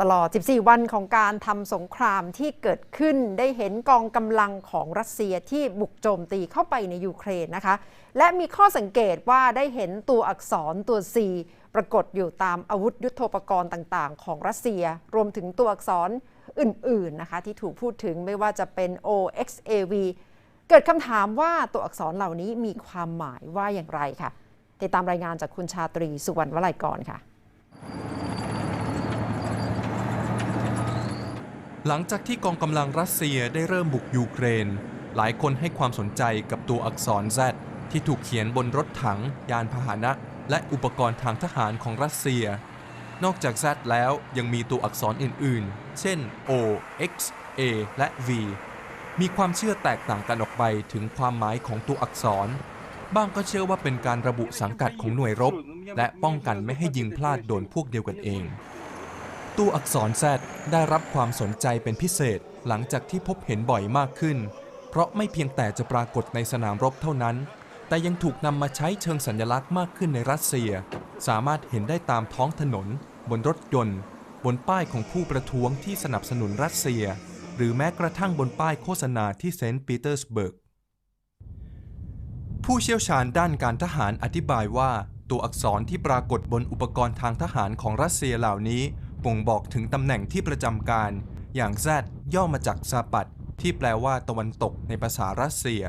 ตลอด 14 วันของการทำสงครามที่เกิดขึ้นได้เห็นกองกำลังของรัสเซียที่บุกโจมตีเข้าไปในยูเครนนะคะ และมีข้อสังเกตว่าได้เห็นตัวอักษรตัว C ปรากฏอยู่ตามอาวุธยุโทโธปกรณ์ต่างๆ ของรัสเซีย รวมถึงตัวอักษรอื่น ๆ นะคะ ที่ถูกพูดถึงไม่ว่าจะเป็น OXAV เกิดคำถามว่าตัวอักษรเหล่านี้มีความหมายว่าอย่างไรค่ะติดตามรายงานจากคุณชาตรีสุวรรณวลัยกรค่ะ หลังจากที่กองกำลังรัสเซียได้เริ่มบุกยูเครน หลายคนให้ความสนใจกับตัวอักษร Z ที่ถูกเขียนบนรถถัง ยานพาหนะ และอุปกรณ์ทางทหารของรัสเซีย นอกจาก Z แล้วยังมีตัวอักษรอื่นๆ เช่น O X A และ V มีความเชื่อแตกต่างกันออกไปถึงความหมายของตัวอักษร บ้างก็เชื่อว่าเป็นการระบุสังกัดของหน่วยรบ และป้องกันไม่ให้ยิงพลาดโดนพวกเดียวกันเอง ตัวอักษร Z ได้รับความสนใจเป็นพิเศษหลังจากที่พบเห็นบ่อยมากขึ้น เพราะไม่เพียงแต่จะปรากฏในสนามรบเท่านั้น แต่ยังถูกนำมาใช้เชิงสัญลักษณ์มากขึ้นในรัสเซีย สามารถเห็นได้ตามท้องถนน บนรถยนต์ บนป้ายของผู้ประท้วงที่สนับสนุนรัสเซีย หรือแม้กระทั่งบนป้ายโฆษณาที่เซนต์ปีเตอร์สเบิร์กผู้เชี่ยวชาญด้านการทหารอธิบายว่า ตัวอักษรที่ปรากฏบนอุปกรณ์ทางทหารของรัสเซียเหล่านี้ บ่งบอกถึงตำแหน่งที่ประจำการ อย่าง Z ย่อมาจากซาปัด ที่แปลว่าตะวันตกในภาษารัสเซีย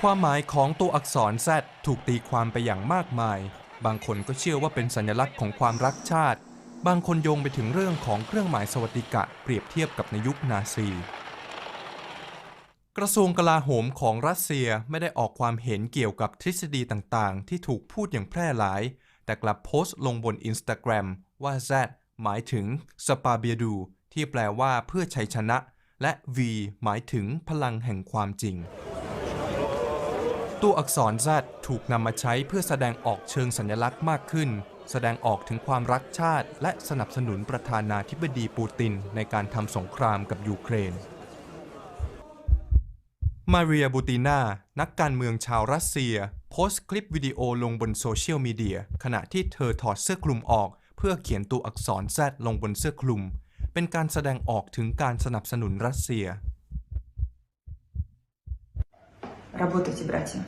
ความหมายของตัวอักษร Z ถูกตีความไปอย่างมากมาย บางคนก็เชื่อว่าเป็นสัญลักษณ์ของความรักชาติ บางคนโยงไปถึงเรื่องของเครื่องหมายสวัสดิกะเปรียบเทียบกับในยุคนาซีกระทรวงกลาโหมของรัสเซียไม่ได้ออกความเห็นเกี่ยวกับทฤษฎีต่างๆ ที่ถูกพูดอย่างแพร่หลาย แต่กลับโพสต์ลงบนอินสตาแกรมว่า Z หมายถึงสปาเบียดูที่แปลว่าเพื่อชัยชนะ และ V หมายถึงพลังแห่งความจริง ตัวอักษร Z ถูกนำมาใช้เพื่อแสดงออกเชิงสัญลักษณ์มากขึ้น แสดงออกถึงความรักชาติ และสนับสนุนประธานาธิบดีปูตินในการทำสงครามกับยูเครนมาเรียบูตินา นักการเมืองชาวรัสเซียโพสต์คลิปวิดีโอลงบนโซเชียลมีเดีย ขณะที่เธอถอดเสื้อคลุมออก เพื่อเขียนตัวอักษร Z ลงบนเสื้อคลุม เป็นการแสดงออกถึงการสนับสนุนรัสเซีย Работайте, братья.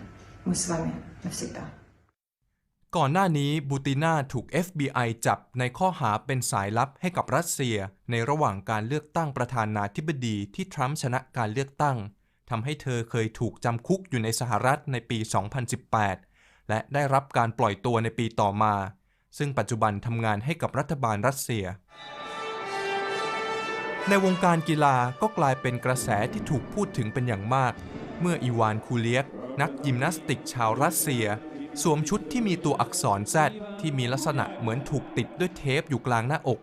Мы с вами навсегда. ก่อนหน้านี้บูตินาถูก FBI จับในข้อหาเป็นสายลับให้กับรัสเซีย ในระหว่างการเลือกตั้งประธานาธิบดีที่ทรัมป์ชนะการเลือกตั้ง ทำให้เธอเคยถูกจำคุกอยู่ในสหรัฐในปี 2018 และได้รับการปล่อยตัวในปีต่อมา ซึ่งปัจจุบันทำงานให้กับรัฐบาลรัสเซีย ในวงการกีฬาก็กลายเป็นกระแสที่ถูกพูดถึงเป็นอย่างมาก เมื่ออีวานคูเลียก นักยิมนาสติกชาวรัสเซีย สวมชุดที่มีตัวอักษร Z ที่มีลักษณะเหมือนถูกติดด้วยเทปอยู่กลางหน้าอก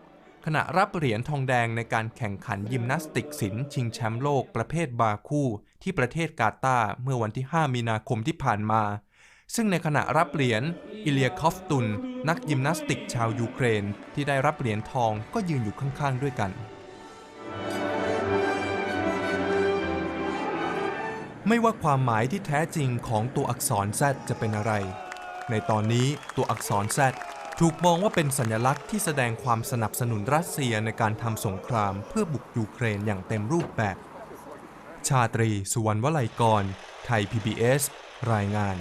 ขณะรับเหรียญทองแดงในการแข่งขันยิมนาสติกศิลป์ชิงแชมป์โลกประเภทบาคู่ ที่ประเทศกาตาร์เมื่อวันที่ 5 มีนาคมที่ผ่านมา ซึ่งในขณะรับเหรียญอิเลียคอฟตุน นักยิมนาสติกชาวยูเครน ที่ได้รับเหรียญทองก็ยืนอยู่ข้างๆด้วยกันไม่ว่าความหมายที่แท้จริงของตัวอักษร Z จะเป็นอะไร ในตอนนี้ตัวอักษร Z ถูกมองว่าเป็นสัญลักษณ์ที่แสดงความสนับสนุนรัสเซียในการทำสงครามเพื่อบุกยูเครนอย่างเต็มรูปแบบ ชาตรี สุวรรณวลัยกร ไทย PBS รายงาน